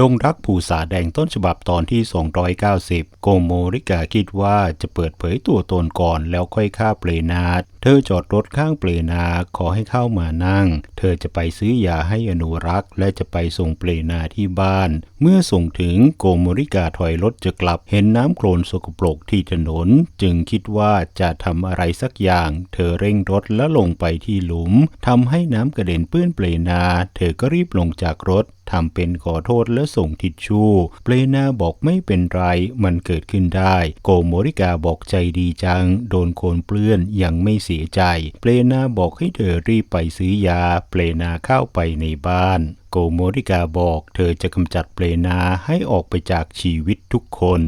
ดงรักผูสาแดงต้นฉบับตอนที่ 290 โกโมริกาคิดว่าจะเปิดเผยตัวตนก่อนแล้วค่อยฆ่าเปรนาดเธอจอดรถข้างเปรนาขอให้เข้ามานั่ง เธอจะไปซื้อยาให้อนุรักษ์ และจะไปส่งเปรนาที่บ้าน เมื่อส่งถึงโกโมริกาถอยรถจะกลับเห็นน้ำโคลนสกปรกที่ถนน จึงคิดว่าจะทำอะไรสักอย่าง เธอเร่งรถและลงไปที่หลุมทำให้น้ำกระเด็นเปื้อนเปรนา เธอก็รีบลงจากรถทำเป็นขอโทษและส่งทิชชู่เปลนาบอกไม่เป็นไร มันเกิดขึ้นได้ โกโมริกาบอกใจดีจัง โดนโคลนเปลื้อนยังไม่เสียใจ เปลนาบอกให้เธอรีบไปซื้อยา เปลนาเข้าไปในบ้านโกโมริกาบอก เธอจะกำจัดเปลนาให้ออกไปจากชีวิตทุกคน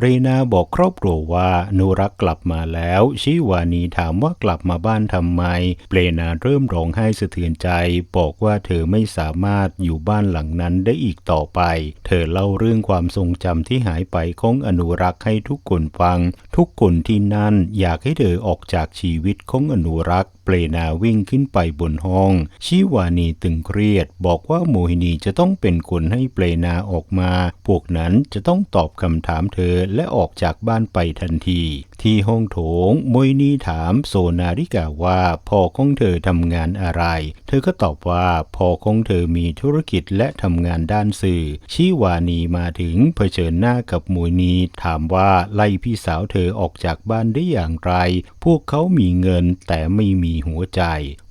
ปรนาบอกครอบครัวว่านุรักกลับมาแล้ว ชิวานีถามว่ากลับมาบ้านทำไม เปรนาเริ่มร้องไห้สะเทือนใจ บอกว่าเธอไม่สามารถอยู่บ้านหลังนั้นได้อีกต่อไป เธอเล่าเรื่องความทรงจำที่หายไปของอนุรักษ์ให้ทุกคนฟัง ทุกคนที่นั่นอยากให้เธอออกจากชีวิตของอนุรักษ์เปรนาวิ่งขึ้นไปบนห้อง ชิวานีตึงเครียด บอกว่าโมหินีจะต้องเป็นคนให้เปรนาออกมา พวกนั้นจะต้องตอบคำถามเธอและออกจากบ้านไปทันที ที่ห้องโถงโมยนีถามโซนาริกาว่าพ่อของเธอทำงานอะไร เธอก็ตอบว่าพ่อของเธอมีธุรกิจและทำงานด้านสื่อ ชิวานีมาถึงเผชิญหน้ากับโมยนีถามว่าไล่พี่สาวเธอออกจากบ้านได้อย่างไร พวกเขามีเงินแต่ไม่มีหัวใจ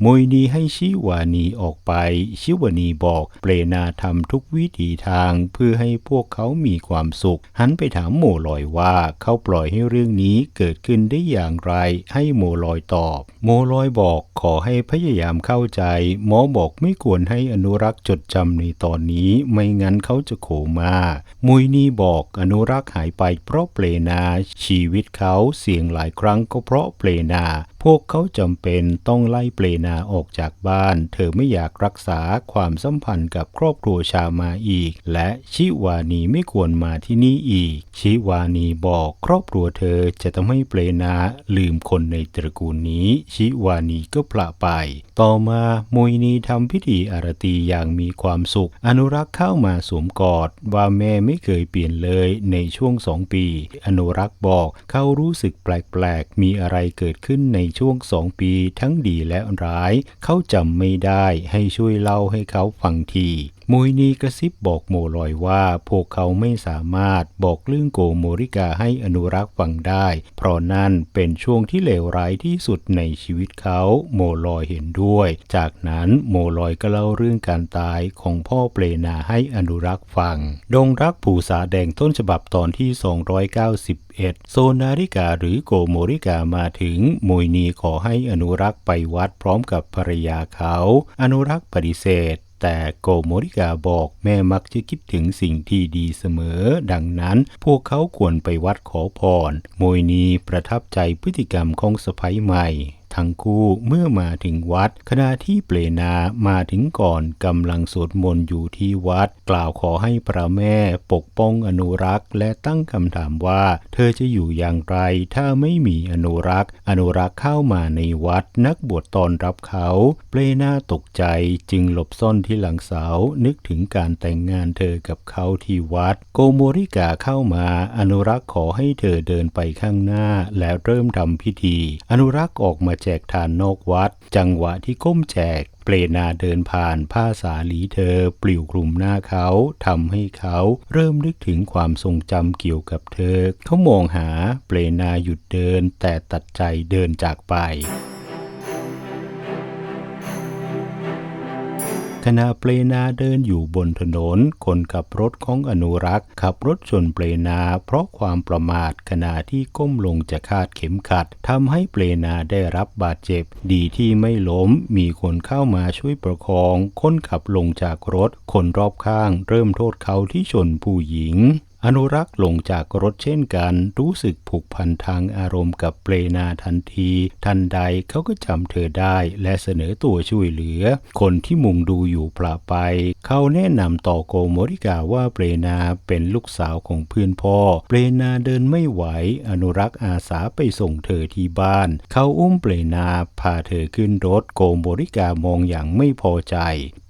โมยนีให้ชิวานีออกไป ชิวานีบอกเปรนาทำทุกวิถีทางเพื่อให้พวกเขามีความสุข หันไปถามโมลอยว่าเขาปล่อยให้เรื่องนี้เกิดขึ้นได้อย่างไร ให้โมลอยตอบ โมลอยบอกขอให้พยายามเข้าใจ หมอบอกไม่ควรให้อนุรักษ์จดจำในตอนนี้ไม่งั้นเขาจะโขมามุยนี่บอกอนุรักษ์หายไปเพราะเปลนา ชีวิตเขาเสี่ยงหลายครั้งก็เพราะเปลนาพวกเขาจำเป็นต้องไล่เปลนาออกจากบ้าน เธอไม่อยากรักษาความสัมพันธ์กับครอบครัวชามาอีก และชิวานีไม่ควรมาที่นี่อีก ชิวานีบอกครอบครัวเธอจะทำให้เปลนาลืมคนในตระกูลนี้ ชิวานีก็พละไป ต่อมาโมยนีทำพิธีอารตีอย่างมีความสุข อนุรักษ์เข้ามาสวมกอด ว่าแม่ไม่เคยเปลี่ยนเลยในช่วงสองปี อนุรักษ์บอกเขารู้สึกแปลกๆ มีอะไรเกิดขึ้นในช่วงสองปีทั้งดีและร้าย เขาจำไม่ได้ให้ช่วยเล่าให้เขาฟังที มุยนีกระซิบบอกโมลอยว่า พวกเขาไม่สามารถบอกเรื่องโกโมริกาให้อนุรักษ์ฟังได้ เพราะนั่นเป็นช่วงที่เลวร้ายที่สุดในชีวิตเขาโมลอยเห็นด้วย จากนั้นโมลอยก็เล่าเรื่องการตายของพ่อเปลนาให้อนุรักษ์ฟัง ดงรักผูสาแดงต้นฉบับตอนที่ 291 โซนาริกาหรือโกโมริกามาถึงมุยนีขอให้อนุรักษ์ไปวัดพร้อมกับภรรยาเขา อนุรักษ์ปฏิเสธ แต่โกโมริกาบอกแม่มักจะคิดถึงสิ่งที่ดีเสมอ ดังนั้นพวกเขาควรไปวัดขอพร โมยนีประทับใจพฤติกรรมของสะพ้ยใหม่ ทั้งคู่เมื่อมาถึงวัด ขณะที่เปลนามาถึงก่อนกำลังสวดมนต์อยู่ที่วัด กล่าวขอให้พระแม่ปกป้องอนุรักษ์ และตั้งคำถามว่า เธอจะอยู่อย่างไร ถ้าไม่มีอนุรักษ์ อนุรักษ์เข้ามาในวัด นักบวชตอนรับเขา เปลนาตกใจจึงหลบซ่อนที่หลังเสานึกถึงการแต่งงานเธอกับเขาที่วัด โกโมริกาเข้ามา อนุรักษ์ขอให้เธอเดินไปข้างหน้าแล้วเริ่มทำพิธี อนุรักษ์ออกมาจกทานนอกวัด จังหวะที่ก้มแจก เปลนาเดินผ่านผ้าสาลีเธอ ปลิวกลุ่มหน้าเขาทำให้เขาเริ่มนึกถึงความทรงจำเกี่ยวกับเธอ เขามองหาเปลนาหยุดเดินแต่ตัดใจเดินจากไป ขณะเปลนาเดินอยู่บนถนน คนขับรถของอนุรักษ์ขับรถชนเปลนา เพราะความประมาทขณะที่ก้มลงจะคาดเข็มขัดทำให้เปลนาได้รับบาดเจ็บ ดีที่ไม่ล้ม มีคนเข้ามาช่วยประคอง คนขับลงจากรถ คนรอบข้าง เริ่มโทษเขาที่ชนผู้หญิง อนุรักษ์ลงจากรถเช่นกัน รู้สึกผูกพันทางอารมณ์กับเปรนาทันที ทันใดเขาก็จำเธอได้และเสนอตัวช่วยเหลือ คนที่มุงดูอยู่ปลาไป เขาแนะนำต่อโกโมริกาว่าเปรนาเป็นลูกสาวของเพื่อนพ่อ เปรนาเดินไม่ไหว อนุรักษ์อาสาไปส่งเธอที่บ้าน เขาอุ้มเปรนาพาเธอขึ้นรถโกโมริกามองอย่างไม่พอใจ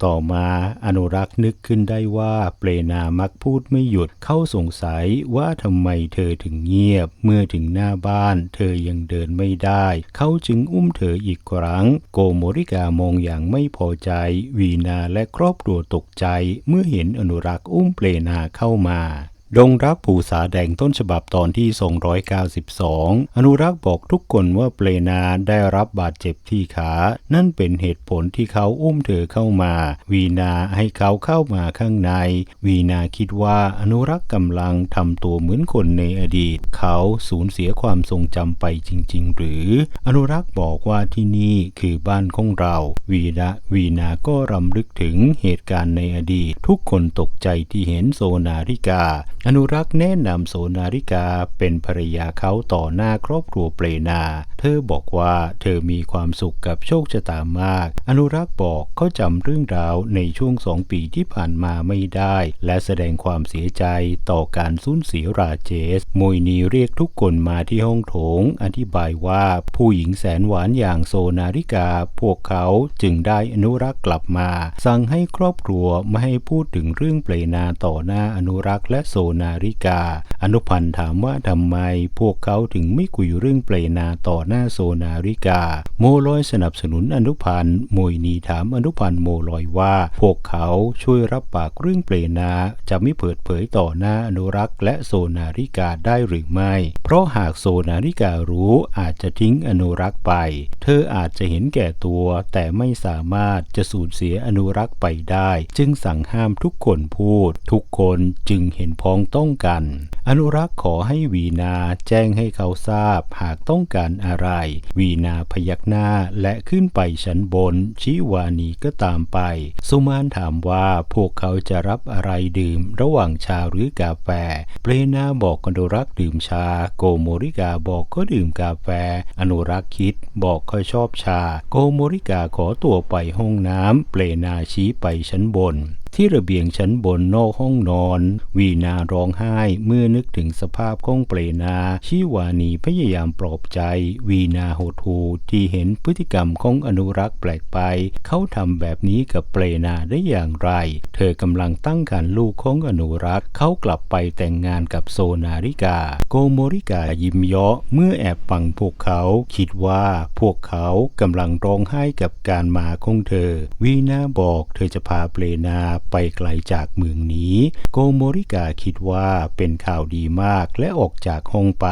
ต่อมาอนุรักษ์นึกขึ้นได้ว่าเปรนามักพูดไม่หยุดเขาสงสัยว่าทำไมเธอถึงเงียบ เมื่อถึงหน้าบ้าน เธอยังเดินไม่ได้ เขาจึงอุ้มเธออีกครั้ง โกโมริกามองอย่างไม่พอใจ วีนาและครอบครัวตกใจ เมื่อเห็นอนุรักษ์อุ้มเปลนาเข้ามา ดงรักผูสาแดงต้นฉบับตอนที่ 292 อนุรักษ์บอกทุกคนว่าเปลนาได้รับบาดเจ็บที่ขา นั่นเป็นเหตุผลที่เขาอุ้มเธอเข้ามา วีนาให้เขาเข้ามาข้างใน วีนาคิดว่าอนุรักษ์กำลังทำตัวเหมือนคนในอดีต เขาสูญเสียความทรงจำไปจริง ๆ หรือ อนุรักษ์บอกว่าที่นี่คือบ้านของเรา วีนาวีนาก็รำลึกถึงเหตุการณ์ในอดีต ทุกคนตกใจที่เห็นโซนาริกาอนุรักษ์แนะนำโซนาริกาเป็นภรรยาเขาต่อหน้าครอบครัวเปรนา เธอบอกว่าเธอมีความสุขกับโชคชะตามาก อนุรักษ์บอกเขาจำเรื่องราวในช่วงสองปีที่ผ่านมาไม่ได้ และแสดงความเสียใจต่อการสูญเสียราเจสมวยนีเรียกทุกคนมาที่ห้องโถง อธิบายว่าผู้หญิงแสนหวานอย่างโซนาริกา พวกเขาจึงได้อนุรักษ์กลับมา สั่งให้ครอบครัวไม่ให้พูดถึงเรื่องเปรนาต่อหน้าอนุรักษ์และโซนาริกา อนุพันธ์ถามว่าทำไมพวกเขาถึงไม่คุยเรื่องเปรนาต่อหน้าโซนาริกา โมลอยสนับสนุนอนุพันธ์มวยนีถามอนุพันธ์โมลอยว่า พวกเขาช่วยรับปากเรื่องเปรนาจะไม่เปิดเผยต่อหน้าอนุรักษ์และโซนาริกาได้หรือไม่ เพราะหากโซนาริการู้อาจจะทิ้งอนุรักษ์ไป เธออาจจะเห็นแก่ตัวแต่ไม่สามารถจะสูญเสียอนุรักษ์ไปได้ จึงสั่งห้ามทุกคนพูด ทุกคนจึงเห็นพ้องต้องกัน อนุรักษ์ขอให้วีนาแจ้งให้เขาทราบหากต้องการอะไร วีนาพยักหน้าและขึ้นไปชั้นบน ชิวานีก็ตามไป สุมานถามว่าพวกเขาจะรับอะไรดื่มระหว่างชาหรือกาแฟ เปรนาบอกอนุรักษ์ดื่มชา โกโมริกาบอกก็ดื่มกาแฟ อนุรักษ์คิดบอกเขาชอบชา โกโมริกาขอตัวไปห้องน้ำเปรนาชี้ไปชั้นบน ที่ระเบียงชั้นบนนอกห้องนอน วีนาร้องไห้เมื่อนึกถึงสภาพของเปรนาชิวานีพยายามปลอบใจ วีนาโหดหูที่เห็นพฤติกรรมของอนุรักษ์แปลกไป เขาทำแบบนี้กับเปรนาได้อย่างไร เธอกำลังตั้งครรลูกของอนุรักษ์เขากลับไปแต่งงานกับโซนาริกา โกโมริกายิ้มเยาะเมื่อแอบฟังพวกเขาคิดว่าพวกเขากำลังร้องไห้กับการมาของเธอ วีนาบอกเธอจะพาเปรนาไปไกลจากเมืองนี้ โกโมริกาคิดว่าเป็นข่าวดีมากและออกจากห้องไป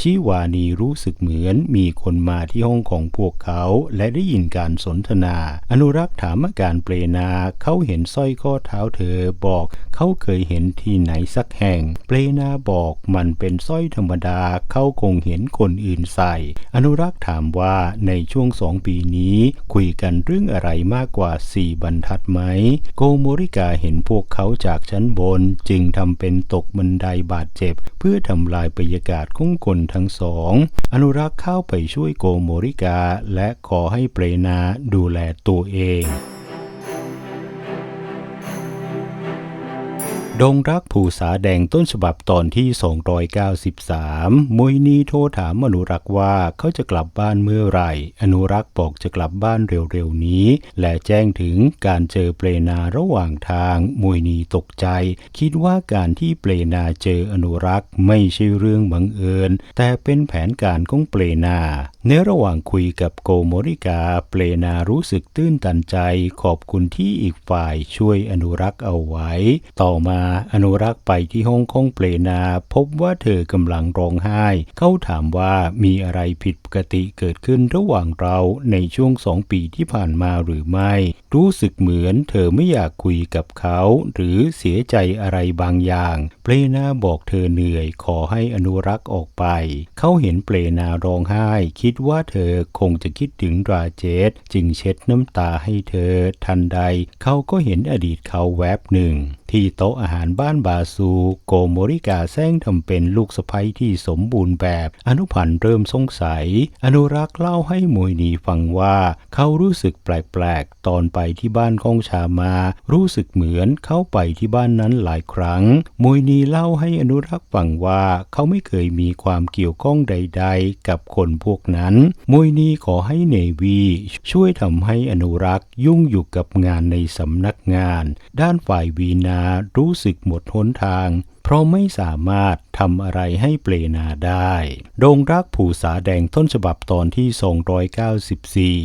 ชิวานีรู้สึกเหมือนมีคนมาที่ห้องของพวกเขา และได้ยินการสนทนา อนุรักษ์ถามอาการเปรนาเขาเห็นสร้อยข้อเท้าเธอบอกเขาเคยเห็นที่ไหนสักแห่ง เปรนาบอกมันเป็นสร้อยธรรมดาเขาคงเห็นคนอื่นใส่ อนุรักษ์ถามว่าในช่วงสองปีนี้ คุยกันเรื่องอะไรมากกว่าสี่บรรทัดไหม โกโมริกาเห็นพวกเขาจากชั้นบนจึงทำเป็นตกบันไดบาดเจ็บ เพื่อทำลายบรรยากาศของคนทั้งสอง อนุรักษ์เข้าไปช่วยโกโมริกาและขอให้เปรนาดูแลตัวเอง ดงรักผูสาแดงต้นฉบับตอนที่ 293มวยนีโทรถามอนุรักษ์ว่าเขาจะกลับบ้านเมื่อไหร่ อนุรักษ์บอกจะกลับบ้านเร็วๆนี้ และแจ้งถึงการเจอเปรนาระหว่างทางมวยนีตกใจ คิดว่าการที่เปรนาเจออนุรักษ์ไม่ใช่เรื่องบังเอิญ แต่เป็นแผนการของเปรนา ในระหว่างคุยกับโกโมริกา เปรนารู้สึกตื้นตันใจ ขอบคุณที่อีกฝ่ายช่วยอนุรักษ์เอาไว้ ต่อมาอนุรักษ์ไปที่ห้องของเปรนา พบว่าเธอกำลังร้องไห้ เขาถามว่ามีอะไรผิดปกติเกิดขึ้นระหว่างเราในช่วงสองปีที่ผ่านมาหรือไม่ รู้สึกเหมือนเธอไม่อยากคุยกับเขา หรือเสียใจอะไรบางอย่าง เปรนาบอกเธอเหนื่อยขอให้อนุรักษ์ออกไป เขาเห็นเปรนาร้องไห้ คิดว่าเธอคงจะคิดถึงราเจสจึงเช็ดน้ำตาให้เธอ ทันใดเขาก็เห็นอดีตเขาแวบหนึ่งที่โต๊ะอาหารบ้านบาซูโกโมริกาแซงทำเป็นลูกสะใภ้ที่สมบูรณ์แบบ อนุพันธ์เริ่มสงสัย อนุรักษ์เล่าให้มวยนีฟังว่า เขารู้สึกแปลกๆ ตอนไปที่บ้านของชามา รู้สึกเหมือนเข้าไปที่บ้านนั้นหลายครั้ง มวยนีเล่าให้อนุรักษ์ฟังว่าเขาไม่เคยมีความเกี่ยวข้องใด ๆ กับคนพวกนั้น มวยนีขอให้เนวีช่วยทำให้อนุรักษ์ยุ่งอยู่กับงานในสำนักงาน ด้านฝ่ายวีนารู้สึกหมดหนทาง เพราะไม่สามารถทำอะไรให้เปลนาได้โรงรักผูสาแดงต้นฉบับตอนที่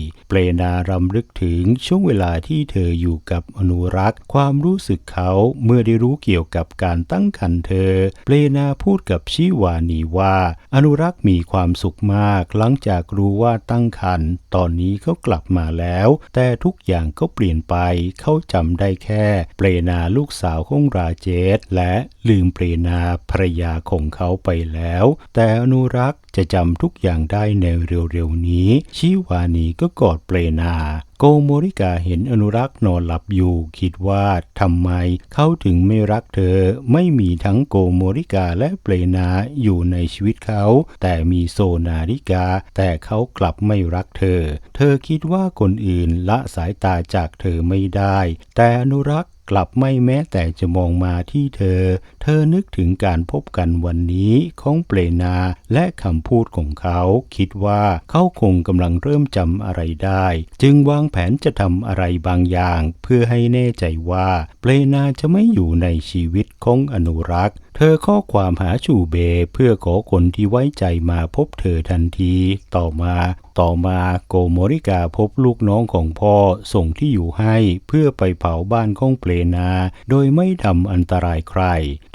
294 เปลนารำลึกถึงช่วงเวลาที่เธออยู่กับอนุรักษ์ ความรู้สึกเขาเมื่อได้รู้เกี่ยวกับการตั้งครรภ์เธอ เปลนาพูดกับชิวานีว่า อนุรักษ์มีความสุขมาก หลังจากรู้ว่าตั้งครรภ์ตอนนี้เขากลับมาแล้ว แต่ทุกอย่างก็เปลี่ยนไปเขาจำได้แค่ เปลนาลูกสาวของราเจตและลืมปลนาภรยาของเขาไปแล้ว แต่อนุรักษ์จะจำทุกอย่างได้ในเร็วๆนี้ ชิวานีก็กอดเปลนาโกโมริกาเห็นอนุรักษ์นอนหลับอยู่ คิดว่าทำไมเขาถึงไม่รักเธอ ไม่มีทั้งโกโมริกาและเปลนาอยู่ในชีวิตเขา แต่มีโซนาริกา แต่เขากลับไม่รักเธอ เธอคิดว่าคนอื่นละสายตาจากเธอไม่ได้ แต่อนุรักษ์ กลับไม่แม้แต่จะมองมาที่เธอ เธอนึกถึงการพบกันวันนี้ของเปลนาและคำพูดของเขา คิดว่าเขาคงกำลังเริ่มจำอะไรได้ จึงวางแผนจะทำอะไรบางอย่าง เพื่อให้แน่ใจว่าเปลนาจะไม่อยู่ในชีวิตของอนุรักษ์เธอข้อความหาชูเบเพื่อขอคนที่ไว้ใจมาพบเธอทันที ต่อมาต่อมาโกโมริกาพบลูกน้องของพ่อส่งที่อยู่ให้เพื่อไปเผาบ้านของเปลนา โดยไม่ทำอันตรายใคร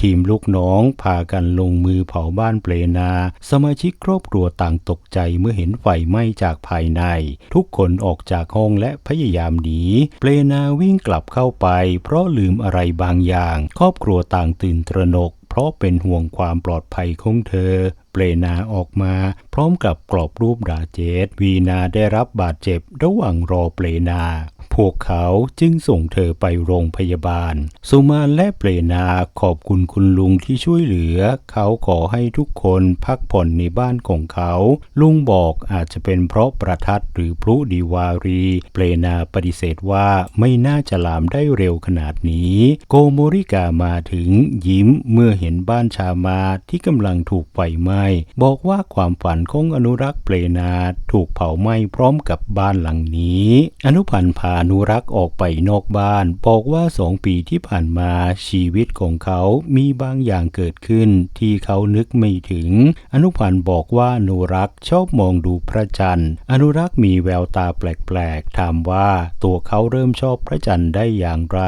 ทีมลูกน้องพากันลงมือเผาบ้านเปลนา สมาชิกครอบครัวต่างตกใจเมื่อเห็นไฟไหม้จากภายใน ทุกคนออกจากห้องและพยายามหนีเปลนาวิ่งกลับเข้าไป เพราะลืมอะไรบางอย่าง ครอบครัวต่างตื่นตระหนกราะเป็นห่วงความปลอดภัยของเธอ เปลนาออกมา พร้อมกับกรอบรูปดาเจตวีนาได้รับบาดเจ็บระหว่างรอเปลนา พวกเขาจึงส่งเธอไปโรงพยาบาล สุมาและเปลนาขอบคุณคุณลุงที่ช่วยเหลือ เขาขอให้ทุกคนพักผ่อนในบ้านของเขา ลุงบอกอาจจะเป็นเพราะประทัดหรือพลุดีวารี เปลนาปฏิเสธว่าไม่น่าจะลามได้เร็วขนาดนี้ โกโมริกามาถึงยิ้มเมื่อเห็นบ้านชามาที่กำลังถูกไฟไหม้บอกว่าความฝันของอนุรักษ์เปลนาถูกเผาไหม้พร้อมกับบ้านหลังนี้ อนุพันธ์พาอนุรักษ์ออกไปนอกบ้าน บอกว่าสองปีที่ผ่านมาชีวิตของเขามีบางอย่างเกิดขึ้น ที่เขานึกไม่ถึง อนุพันธ์บอกว่าอนุรักษ์ชอบมองดูพระจันทร์ อนุรักษ์มีแววตาแปลกๆถามว่าตัวเขาเริ่มชอบพระจันทร์ได้อย่างไร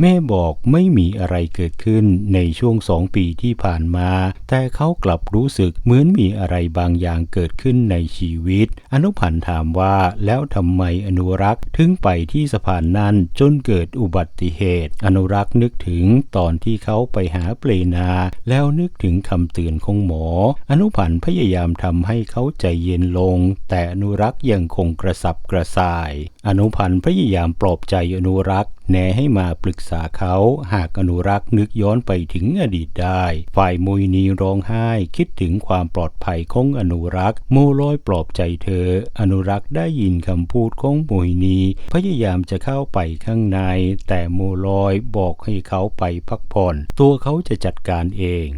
แม่บอกไม่มีอะไรเกิดขึ้นในช่วงสองปีที่ผ่านมา แต่เขากลับรู้สึกเหมือนมีอะไรบางอย่างเกิดขึ้นในชีวิต อนุพันธ์ถามว่าแล้วทำไมอนุรักษ์ถึงไปที่สะพานนั้นจนเกิดอุบัติเหตุ อนุรักษ์นึกถึงตอนที่เขาไปหาเปลนา แล้วนึกถึงคำเตือนของหมอ อนุพันธ์พยายามทำให้เขาใจเย็นลง แต่อนุรักษ์ยังคงกระสับกระส่าย อนุพันธ์พยายามปลอบใจอนุรักษ์แนะให้มาปรึกษาเขา หากอนุรักษ์นึกย้อนไปถึงอดีตได้ ฝ่ายมุยนีร้องไห้คิดถึงความปลอดภัยของอนุรักษ์โมลอยปลอบใจเธอ อนุรักษ์ได้ยินคำพูดของมุยนีพยายามามจะเข้าไปข้างใน แต่โมลอยบอกให้เขาไปพักผ่อน ตัวเขาจะจัดการเอง